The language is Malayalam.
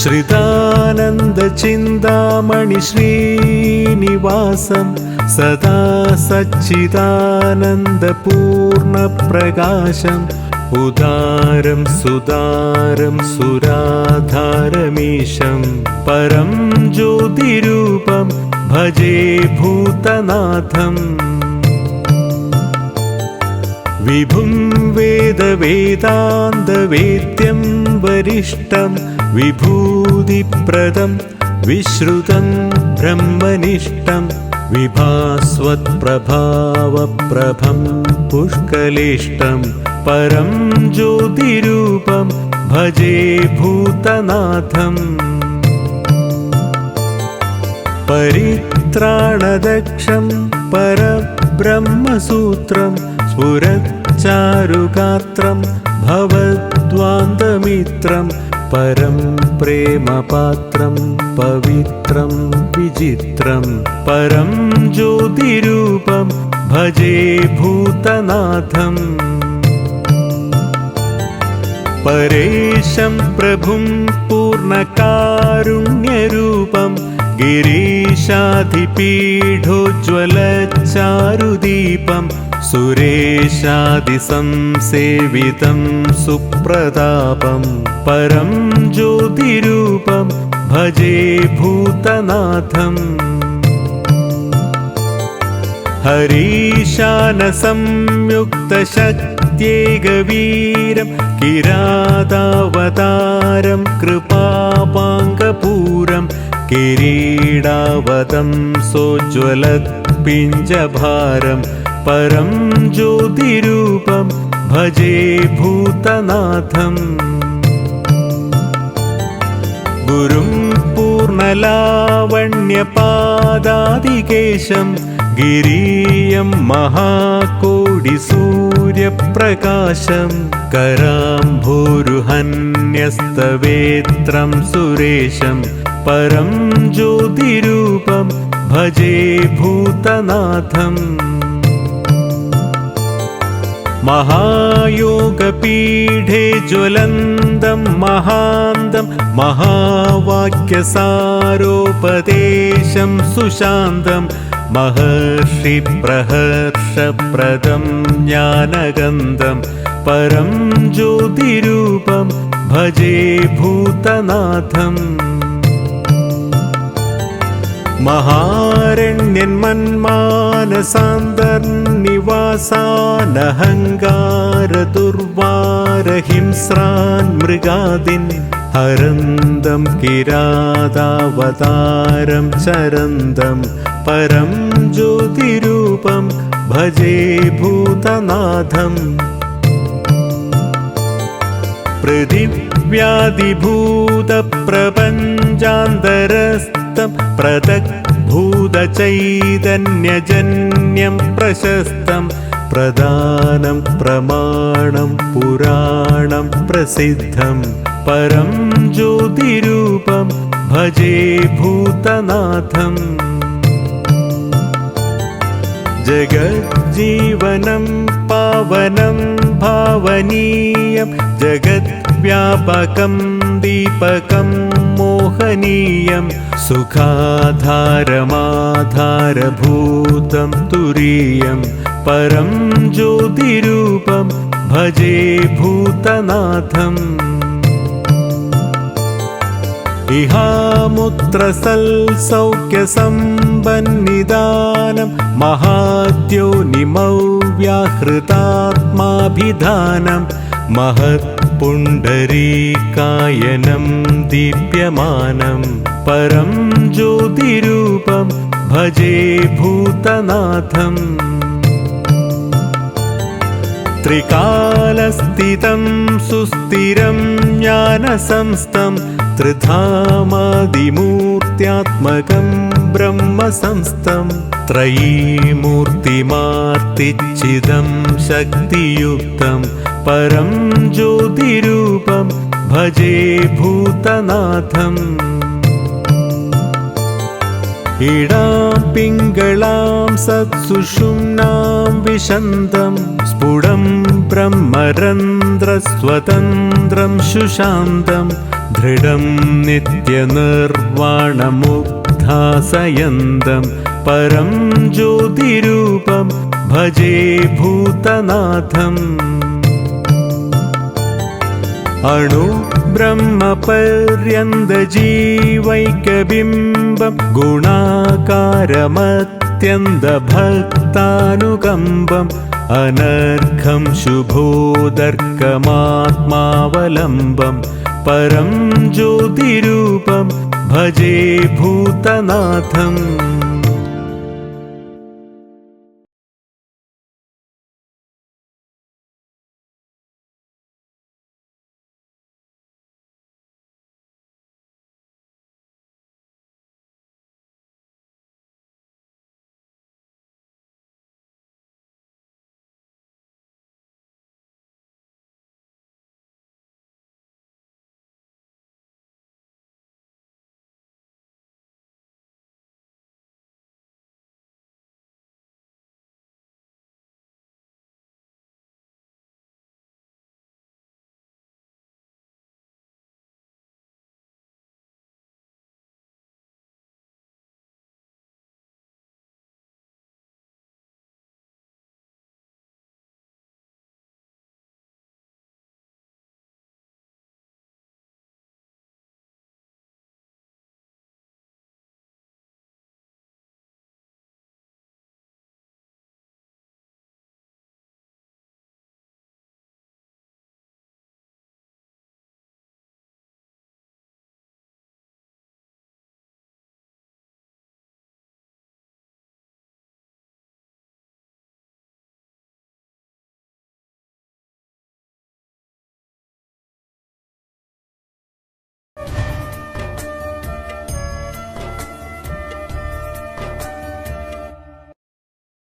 श्रितानन्दचिन्तामणि श्रीनिवासं सदा सच्चिदानन्दपूर्णप्रकाशम् उदारं सुदारं सुराधारमीशं परं ज्योतिरूपं भजे भूतनाथम् विभुं वेदवेदान्तवेद्यं वरिष्ठं विभूतिप्रदं विश्रुतं ब्रह्मनिष्ठं विभास्वत्प्रभावप्रभं पुष्कलेष्टं परं ज्योतिरूपं भजे भूतनाथम् परित्राणदक्षं परब्रह्मसूत्रं स्फुरच्चारुगात्रं भवद्वान्तमित्रं परं प्रेमपात्रं पवित्रं विचित्रं परं ज्योतिरूपं भजे भूतनाथम् परेशं प्रभुं पूर्णकारुण्यरूपं गिरीशाधिपीठोज्ज्वलचारुदीपं सुरेशादिसंसेवितं सुप्रतापं परं ज्योतिरूपं भजे भूतनाथम्। हरीशानसंयुक्तशक्त्येकवीरं किरातावतारं कृपापाङ्गपूरं किरीडावतं सोज्ज्वलत्पिञ्जभारं परं ज्योतिरूपं भजे भूतनाथम् गुरुं पूर्णलावण्यपादादिकेशं गिरीयं महाकोटिसूर्यप्रकाशं कराम्भोरुहन्यस्तवेत्रं सुरेशं परं ज्योतिरूपं भजे भूतनाथम् महायोगपीठे ज्वलन्दं महान्तं महावाक्यसारोपदेशं सुशान्तं महर्षिप्रहर्षप्रदं ज्ञानगन्धं परं ज्योतिरूपं भजे भूतनाथम् ദുർവാരഹിംസ്രാൻ മൃഗാദിൻ ഹരന്തം കിരാതാവതാരം ചരന്തം പരം ജ്യോതിരൂപം ഭജേ ഭൂതനാഥം. പൃഥിവ്യാദിഭൂതപ്രപഞ്ചാന്തരസ്ഥം പ്രദഗ്ധ प्रदग्भूतचैतन्यजन्यं प्रशस्तं प्रदानं प्रमाणं पुराणं प्रसिद्धं परं ज्योतिरूपं भजे भूतनाथम् जगज्जीवनं पावनं भावनीयं जगद्व्यापकं दीपकं मोहनीयं सुखाधारमाधारभूतं तुरीयं परं ज्योतिरूपं भजे भूतनाथम् इहामुत्रसल्सौख्यसम्बन्निदानं महाद्योनिमौ व्याहृतात्माभिधानं महत्पुण्डरीकायनं दीप्यमानं परं ज्योतिरूपं भजे भूतनाथम्। त्रिकालस्थितं सुस्थिरं ज्ञानसंस्थं त्रिधामादिमूर्त्यात्मकं ब्रह्मसंस्थं त्रयीमूर्तिमार्तिच्छिदं शक्तियुक्तं परं ज्योतिरूपं भजे भूतनाथम्। इडां पिङ्गळां सत्सुषुम्नां विशन्तं स्फुटं ब्रह्मरन्ध्रस्वतन्त्रं शुशान्तं ദൃഢം നിത്യനിർവാണമുഗ്ധാസയന്തം പരം ജ്യോതിരൂപം ഭജേ ഭൂതനാഥം. അണു ബ്രഹ്മപര്യന്തജീവൈകബിംബം ഗുണാകാരമത്യന്തഭക്താനുകമ്പം അനർഘം ശുഭോദർക്കമാത്മാവലംബം പരം ജ്യോതിരൂപം भजे भूतनाथम्।